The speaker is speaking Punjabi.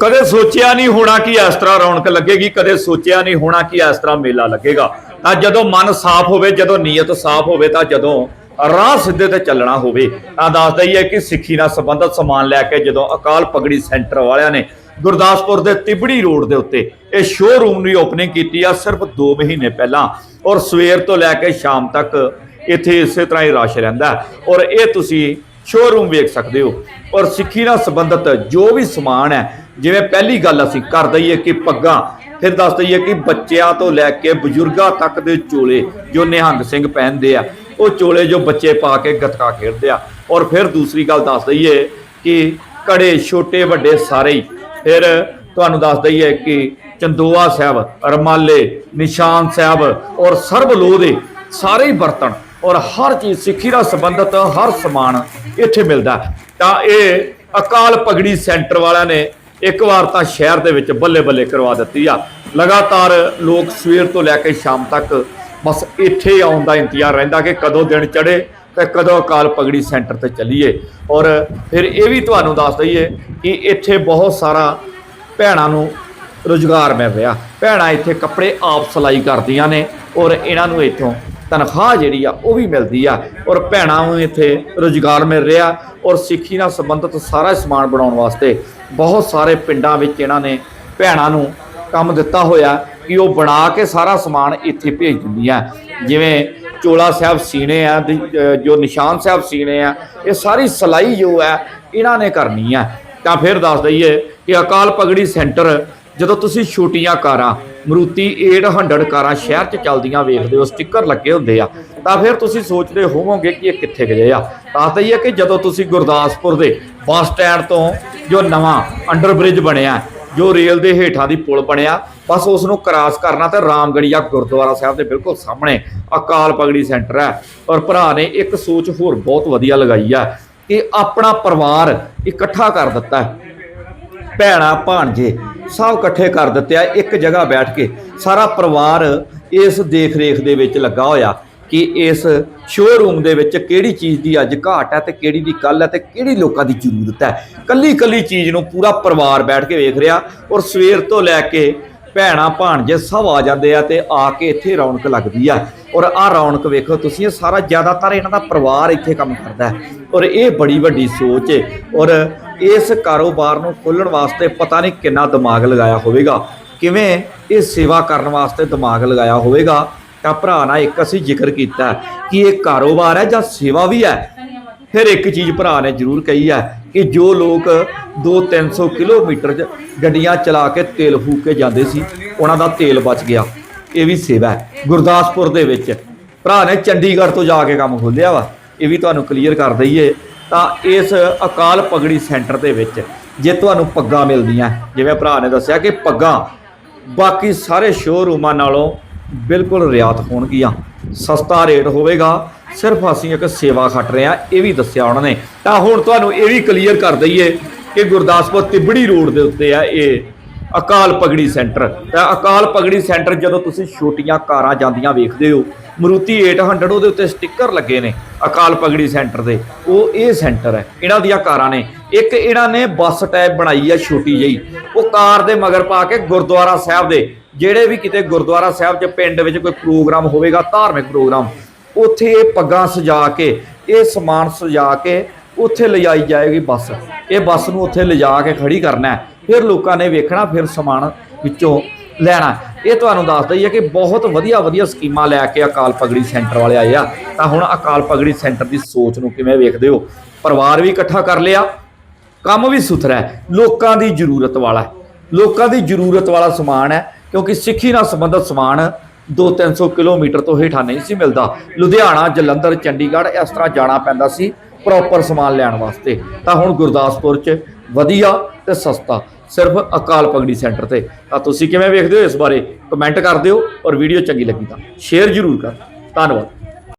ਕਦੇ ਸੋਚਿਆ ਨਹੀਂ ਹੋਣਾ ਕਿ ਇਸ ਤਰ੍ਹਾਂ ਰੌਣਕ ਲੱਗੇਗੀ, ਕਦੇ ਸੋਚਿਆ ਨਹੀਂ ਹੋਣਾ ਕਿ ਇਸ ਤਰ੍ਹਾਂ ਮੇਲਾ ਲੱਗੇਗਾ। ਤਾਂ ਜਦੋਂ ਮਨ ਸਾਫ਼ ਹੋਵੇ, ਜਦੋਂ ਨੀਅਤ ਸਾਫ਼ ਹੋਵੇ, ਤਾਂ ਜਦੋਂ ਰਾਹ ਸਿੱਧੇ ਤੇ ਚੱਲਣਾ ਹੋਵੇ। ਤਾਂ ਦੱਸ ਦਈਏ ਕਿ ਸਿੱਖੀ ਨਾਲ ਸੰਬੰਧਿਤ ਸਮਾਨ ਲੈ ਕੇ ਜਦੋਂ ਅਕਾਲ ਪਗੜੀ ਸੈਂਟਰ ਵਾਲਿਆਂ ਨੇ ਗੁਰਦਾਸਪੁਰ ਦੇ ਤਿਬੜੀ ਰੋਡ ਦੇ ਉੱਤੇ ਇਹ ਸ਼ੋਰੂਮ ਦੀ ਓਪਨਿੰਗ ਕੀਤੀ ਆ ਸਿਰਫ 2 ਮਹੀਨੇ ਪਹਿਲਾਂ, ਔਰ ਸਵੇਰ ਤੋਂ ਲੈ ਕੇ ਸ਼ਾਮ ਤੱਕ ਇੱਥੇ ਇਸੇ ਤਰ੍ਹਾਂ ਹੀ ਰਸ਼ ਰਹਿੰਦਾ ਔਰ ਇਹ ਤੁਸੀਂ ਸ਼ੋਰੂਮ ਵੇਖ ਸਕਦੇ ਹੋ। ਔਰ ਸਿੱਖੀ ਨਾਲ ਸੰਬੰਧਿਤ ਜੋ ਵੀ ਸਮਾਨ ਹੈ ਜਿਵੇਂ ਪਹਿਲੀ ਗੱਲ ਅਸੀਂ ਕਰ ਦਈਏ ਕਿ ਪੱਗਾਂ, ਫਿਰ ਦੱਸ ਦਈਏ ਕਿ ਬੱਚਿਆਂ ਤੋਂ ਲੈ ਕੇ ਬਜ਼ੁਰਗਾਂ ਤੱਕ ਦੇ ਚੋਲੇ ਜੋ ਨਿਹੰਗ ਸਿੰਘ ਪਹਿਨਦੇ ਆ, ਉਹ ਚੋਲੇ ਜੋ ਬੱਚੇ ਪਾ ਕੇ ਗੱਤਕਾ ਖੇਡਦੇ ਆ। ਔਰ ਫਿਰ ਦੂਸਰੀ ਗੱਲ ਦੱਸ ਦਈਏ ਕਿ ਕੜੇ ਛੋਟੇ ਵੱਡੇ ਸਾਰੇ ਹੀ। ਫਿਰ ਤੁਹਾਨੂੰ ਦੱਸ ਦਈਏ ਕਿ ਚੰਦੋਆ ਸਾਹਿਬ, ਰਮਾਲੇ, ਨਿਸ਼ਾਨ ਸਾਹਿਬ ਔਰ ਸਰਬ ਲੋਹ ਦੇ ਸਾਰੇ ਹੀ ਬਰਤਨ ਔਰ ਹਰ ਚੀਜ਼ ਸਿੱਖੀ ਨਾਲ ਸੰਬੰਧਿਤ ਹਰ ਸਮਾਨ ਇੱਥੇ ਮਿਲਦਾ। ਤਾਂ ਇਹ ਅਕਾਲ ਪਗੜੀ ਸੈਂਟਰ ਵਾਲਿਆਂ ਨੇ ਇੱਕ ਵਾਰ ਤਾਂ ਸ਼ਹਿਰ ਦੇ ਵਿੱਚ ਬੱਲੇ ਬੱਲੇ ਕਰਵਾ ਦਿੱਤੀ ਆ। ਲਗਾਤਾਰ ਲੋਕ ਸਵੇਰ ਤੋਂ ਲੈ ਕੇ ਸ਼ਾਮ ਤੱਕ ਬਸ ਇੱਥੇ ਆਉਣ ਦਾ ਇੰਤਜ਼ਾਰ ਰਹਿੰਦਾ ਕਿ ਕਦੋਂ ਦਿਨ ਚੜੇ ਤੇ ਕਦੋਂ ਅਕਾਲ ਪਗੜੀ ਸੈਂਟਰ ਤੇ ਚੱਲੀਏ। ਔਰ ਫਿਰ ਇਹ ਵੀ ਤੁਹਾਨੂੰ ਦੱਸ ਦਈਏ ਕਿ ਇੱਥੇ ਬਹੁਤ ਸਾਰਾ ਭੈਣਾਂ ਨੂੰ ਰੁਜ਼ਗਾਰ ਮਿਲ ਰਿਹਾ। ਭੈਣਾਂ ਇੱਥੇ ਕੱਪੜੇ ਆਪ ਸਿਲਾਈ ਕਰਦੀਆਂ ਨੇ ਔਰ ਇਹਨਾਂ ਨੂੰ ਇੱਥੋਂ ਤਨਖਾਹ ਜਿਹੜੀ ਆ, ਉਹ ਵੀ ਮਿਲਦੀ ਆ। ਔਰ ਭੈਣਾਂ ਨੂੰ ਇੱਥੇ ਰੁਜ਼ਗਾਰ ਮਿਲ ਰਿਹਾ। ਔਰ ਸਿੱਖੀ ਨਾਲ ਸੰਬੰਧਿਤ ਸਾਰਾ ਸਮਾਨ ਬਣਾਉਣ ਵਾਸਤੇ ਬਹੁਤ ਸਾਰੇ ਪਿੰਡਾਂ ਵਿੱਚ ਇਹਨਾਂ ਨੇ ਭੈਣਾਂ ਨੂੰ ਕੰਮ ਦਿੱਤਾ ਹੋਇਆ ਕਿ ਉਹ ਬਣਾ ਕੇ ਸਾਰਾ ਸਮਾਨ ਇੱਥੇ ਭੇਜ ਦਿੰਦੀਆਂ। ਜਿਵੇਂ ਚੋਲਾ ਸਾਹਿਬ ਸੀਨੇ ਆ ਜੋ ਨਿਸ਼ਾਨ ਸਾਹਿਬ ਸੀਨੇ ਆ, ਇਹ ਸਾਰੀ ਸਲਾਈ ਜੋ ਹੈ ਇਹਨਾਂ ਨੇ ਕਰਨੀ ਆ। ਤਾਂ ਫਿਰ ਦੱਸ ਦਈਏ ਕਿ ਅਕਾਲ ਪਗੜੀ ਸੈਂਟਰ, ਜਦੋਂ ਤੁਸੀਂ ਛੋਟੀਆਂ ਕਾਰਾਂ ਮਰੂਤੀ 800 ਕਾਰਾਂ ਸ਼ਹਿਰ 'ਚ ਚੱਲਦੀਆਂ ਵੇਖਦੇ ਹੋ ਸਟicker ਲੱਗੇ ਹੁੰਦੇ ਆ। ਤਾਂ ਫਿਰ ਤੁਸੀਂ ਸੋਚਦੇ ਹੋਵੋਗੇ ਕਿ ਇਹ ਕਿੱਥੇ ਗਏ ਆ। ਤਾਂ ਦਈਏ ਕਿ ਜਦੋਂ ਤੁਸੀਂ ਗੁਰਦਾਸਪੁਰ ਦੇ ਬੱਸ ਸਟੈਂਡ ਤੋਂ ਜੋ ਨਵਾਂ ਅੰਡਰ ਬ੍ਰਿਜ ਬਣਿਆ, ਜੋ ਰੇਲ ਦੇ ਹੇਠਾਂ ਦੀ ਪੁਲ ਬਣਿਆ, ਬਸ ਉਸ ਨੂੰ ਕ੍ਰਾਸ ਕਰਨਾ ਤੇ ਰਾਮਗੜੀਆ ਗੁਰਦੁਆਰਾ ਸਾਹਿਬ ਦੇ ਬਿਲਕੁਲ ਸਾਹਮਣੇ ਅਕਾਲ ਪਗੜੀ ਸੈਂਟਰ ਹੈ। ਔਰ ਭਰਾ ਨੇ ਇੱਕ ਸੋਚ ਹੋਰ ਬਹੁਤ ਵਧੀਆ ਲਗਾਈ ਆ ਕਿ ਆਪਣਾ ਪਰਿਵਾਰ ਇਕੱਠਾ ਕਰ ਦਿੱਤਾ ਭੈਣਾ ਭਾਣਜੇ ਸਭ ਇਕੱਠੇ ਕਰ ਦਿੱਤੇ ਆ, ਇੱਕ ਜਗ੍ਹਾ ਬੈਠ ਕੇ। ਸਾਰਾ ਪਰਿਵਾਰ ਇਸ ਦੇਖ ਰੇਖ ਦੇ ਵਿੱਚ ਲੱਗਾ ਹੋਇਆ ਕਿ ਇਸ ਸ਼ੋਰੂਮ ਦੇ ਵਿੱਚ ਕਿਹੜੀ ਚੀਜ਼ ਦੀ ਅੱਜ ਘਾਟ ਹੈ ਤੇ ਕਿਹੜੀ ਦੀ ਕੱਲ ਹੈ ਤੇ ਕਿਹੜੀ ਲੋਕਾਂ ਦੀ ਜ਼ਰੂਰਤ ਹੈ। ਕੱਲੀ ਕੱਲੀ ਚੀਜ਼ ਨੂੰ ਪੂਰਾ ਪਰਿਵਾਰ ਬੈਠ ਕੇ ਵੇਖ ਰਿਹਾ ਔਰ ਸਵੇਰ ਤੋਂ ਲੈ ਕੇ ਭੈਣਾ ਭਾਣਜੇ ਸਭ ਆ ਜਾਂਦੇ ਆ ਤੇ ਆ ਕੇ ਇੱਥੇ ਰੌਣਕ ਲੱਗਦੀ ਆ। ਔਰ ਆਹ ਰੌਣਕ ਵੇਖੋ ਤੁਸੀਂ, ਇਹ ਸਾਰਾ ਜ਼ਿਆਦਾਤਰ ਇਹਨਾਂ ਦਾ ਪਰਿਵਾਰ ਇੱਥੇ ਕੰਮ ਕਰਦਾ ਹੈ। ਔਰ ਇਹ ਬੜੀ ਵੱਡੀ ਸੋਚ ਹੈ ਔਰ ਇਸ ਕਾਰੋਬਾਰ ਨੂੰ ਖੋਲਣ ਵਾਸਤੇ ਪਤਾ ਨਹੀਂ ਕਿੰਨਾ ਦਿਮਾਗ ਲਗਾਇਆ ਹੋਵੇਗਾ। ਕਿਵੇਂ ਇਹ ਸੇਵਾ ਕਰਨ ਵਾਸਤੇ ਦਿਮਾਗ ਲਗਾਇਆ ਹੋਵੇਗਾ। ਤਾਂ ਭਰਾ ਨਾਲ ਇੱਕ ਅਸੀਂ ਜ਼ਿਕਰ ਕੀਤਾ ਕਿ ਇਹ ਕਾਰੋਬਾਰ ਹੈ ਜਾਂ ਸੇਵਾ ਵੀ ਹੈ। ਫਿਰ ਇੱਕ ਚੀਜ਼ ਭਰਾ ਨੇ ਜ਼ਰੂਰ ਕਹੀ ਹੈ ਕਿ ਜੋ ਲੋਕ 2-300 ਕਿਲੋਮੀਟਰ 'ਚ ਗੱਡੀਆਂ ਚਲਾ ਕੇ ਤੇਲ ਫੂਕ ਕੇ ਜਾਂਦੇ ਸੀ, ਉਹਨਾਂ ਦਾ ਤੇਲ ਬਚ ਗਿਆ। ਇਹ ਵੀ ਸੇਵਾ ਹੈ। ਗੁਰਦਾਸਪੁਰ ਦੇ ਵਿੱਚ ਭਰਾ ਨੇ ਚੰਡੀਗੜ੍ਹ ਤੋਂ ਜਾ ਕੇ ਕੰਮ ਖੋਲ੍ਹਿਆ ਵਾ। ਇਹ ਵੀ ਤੁਹਾਨੂੰ ਕਲੀਅਰ ਕਰ ਦਈਏ। ਤਾਂ ਇਸ ਅਕਾਲ ਪਗੜੀ ਸੈਂਟਰ ਦੇ ਵਿੱਚ ਜੇ ਤੁਹਾਨੂੰ ਪੱਗਾਂ ਮਿਲਦੀਆਂ, ਜਿਵੇਂ ਭਰਾ ਨੇ ਦੱਸਿਆ ਕਿ ਪੱਗਾਂ ਬਾਕੀ ਸਾਰੇ ਸ਼ੋਰੂਮਾਂ ਨਾਲੋਂ ਬਿਲਕੁਲ ਰਿਆਤ ਹੋਣਗੀਆਂ। ਸਸਤਾ ਰੇਟ ਹੋਵੇਗਾ, ਸਿਰਫ ਅਸੀਂ ਇੱਕ ਸੇਵਾ ਖੱਟ ਰਹੇ ਹਾਂ, ਇਹ ਵੀ ਦੱਸਿਆ ਉਹਨਾਂ ਨੇ। ਤਾਂ ਹੁਣ ਤੁਹਾਨੂੰ ਇਹ ਵੀ ਕਲੀਅਰ ਕਰ ਦਈਏ ਕਿ ਗੁਰਦਾਸਪੁਰ ਤਿਬੜੀ ਰੋਡ ਦੇ ਉੱਤੇ ਆ ਇਹ ਅਕਾਲ ਪਗੜੀ ਸੈਂਟਰ। ਤਾਂ ਅਕਾਲ ਪਗੜੀ ਸੈਂਟਰ ਜਦੋਂ ਤੁਸੀਂ ਛੋਟੀਆਂ ਕਾਰਾਂ ਜਾਂਦੀਆਂ ਵੇਖਦੇ ਹੋ ਮਰੂਤੀ 800 ਉਹਦੇ ਉੱਤੇ ਸਟicker ਲੱਗੇ ਨੇ ਅਕਾਲ ਪਗੜੀ ਸੈਂਟਰ ਦੇ। ਉਹ ਇਹ ਸੈਂਟਰ ਹੈ, ਇਹਨਾਂ ਦੀਆਂ ਕਾਰਾਂ ਨੇ। ਇੱਕ ਇਹਨਾਂ ਨੇ ਬੱਸ ਟਾਈਪ ਬਣਾਈ ਆ ਛੋਟੀ ਜਿਹੀ। ਉਹ ਕਾਰ ਦੇ ਮਗਰ ਪਾ ਕੇ ਗੁਰਦੁਆਰਾ ਸਾਹਿਬ ਦੇ, ਜਿਹੜੇ ਵੀ ਕਿਤੇ ਗੁਰਦੁਆਰਾ ਸਾਹਿਬ 'ਚ ਪਿੰਡ ਵਿੱਚ ਕੋਈ ਪ੍ਰੋਗਰਾਮ ਹੋਵੇਗਾ, ਧਾਰਮਿਕ ਪ੍ਰੋਗਰਾਮ, ਉੱਥੇ ਇਹ ਪੱਗਾਂ ਸਜਾ ਕੇ, ਇਹ ਸਮਾਨ ਸਜਾ ਕੇ ਉੱਥੇ ਲਿਜਾਈ ਜਾਏਗੀ ਬੱਸ। ਇਹ ਬੱਸ ਨੂੰ ਉੱਥੇ ਲਿਜਾ ਕੇ ਖੜੀ ਕਰਨਾ ਫਿਰ ਲੋਕਾਂ ਨੇ ਵੇਖਣਾ, ਫਿਰ ਸਮਾਨ ਵਿੱਚੋਂ ਲੈਣਾ ਇਹ ਤੁਹਾਨੂੰ ਦੱਸ ਦਈਏ ਕਿ ਬਹੁਤ ਵਧੀਆ ਵਧੀਆ ਸਕੀਮਾਂ ਲੈ ਕੇ ਅਕਾਲ ਪਗੜੀ ਸੈਂਟਰ ਵਾਲੇ ਆਏ ਆ। ਤਾਂ ਹੁਣ ਅਕਾਲ ਪਗੜੀ ਸੈਂਟਰ ਦੀ ਸੋਚ ਨੂੰ ਕਿਵੇਂ ਵੇਖਦੇ ਹੋ? ਪਰਿਵਾਰ ਵੀ ਇਕੱਠਾ ਕਰ ਲਿਆ, ਕੰਮ ਵੀ ਸੁਥਰਾ ਹੈ। ਲੋਕਾਂ ਦੀ ਜ਼ਰੂਰਤ ਵਾਲਾ ਲੋਕਾਂ ਦੀ ਜ਼ਰੂਰਤ ਵਾਲਾ ਸਮਾਨ ਹੈ, ਕਿਉਂਕਿ ਸਿੱਖੀ ਨਾਲ ਸੰਬੰਧਿਤ ਸਮਾਨ 2-300 ਕਿਲੋਮੀਟਰ ਤੋਂ ਹੇਠਾਂ ਨਹੀਂ ਸੀ ਮਿਲਦਾ। ਲੁਧਿਆਣਾ, ਜਲੰਧਰ, ਚੰਡੀਗੜ੍ਹ ਇਸ ਤਰ੍ਹਾਂ ਜਾਣਾ ਪੈਂਦਾ ਸੀ ਪ੍ਰੋਪਰ ਸਮਾਨ ਲੈਣ ਵਾਸਤੇ। ਤਾਂ ਹੁਣ ਗੁਰਦਾਸਪੁਰ 'ਚ ਵਧੀਆ ਤੇ ਸਸਤਾ। ਸਿਰਫ ਅਕਾਲ ਪਗੜੀ ਸੈਂਟਰ ਤੇ। ਤਾਂ ਤੁਸੀਂ ਕਿਵੇਂ ਵੇਖਦੇ ਹੋ ਇਸ ਬਾਰੇ? ਕਮੈਂਟ ਕਰ ਦਿਓ ਔਰ ਵੀਡੀਓ ਚੰਗੀ ਲੱਗੀ ਤਾਂ ਸ਼ੇਅਰ ਜ਼ਰੂਰ ਕਰ। ਧੰਨਵਾਦ।